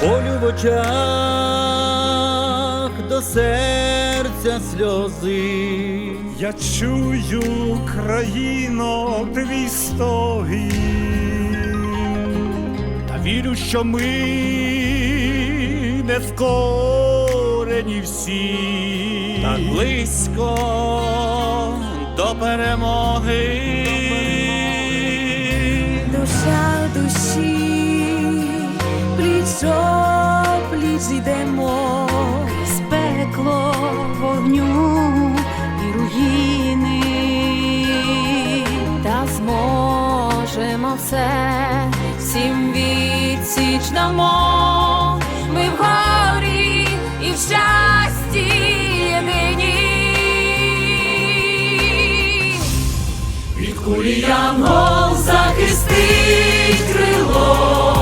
болю в очах до серця сльози. Я чую, країно, твій стогін. Та вірю, що ми не скорені всі. Так близько до перемоги. душа пліч пліч йдемо, крізь пекло вогню і руїни, та зможемо все всім відсіч дамо. Ми в горі і в щасті єдині. Від кулі янгол захистить крилом,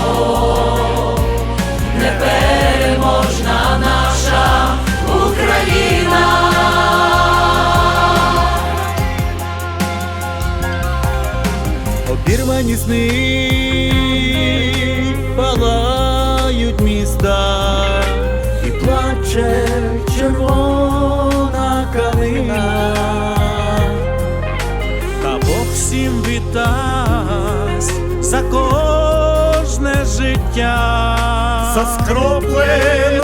Обірвані сни палають міста і плаче червона калина. Та Бог всім віддасть за кожне життя. За скропле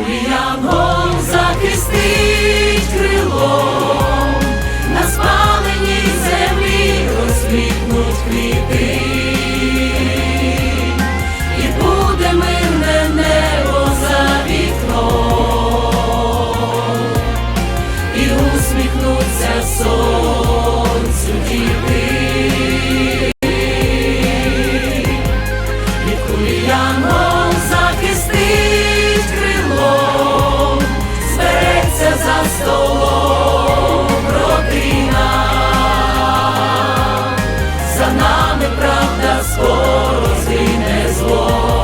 янгол захисти. правда скоро згине зло.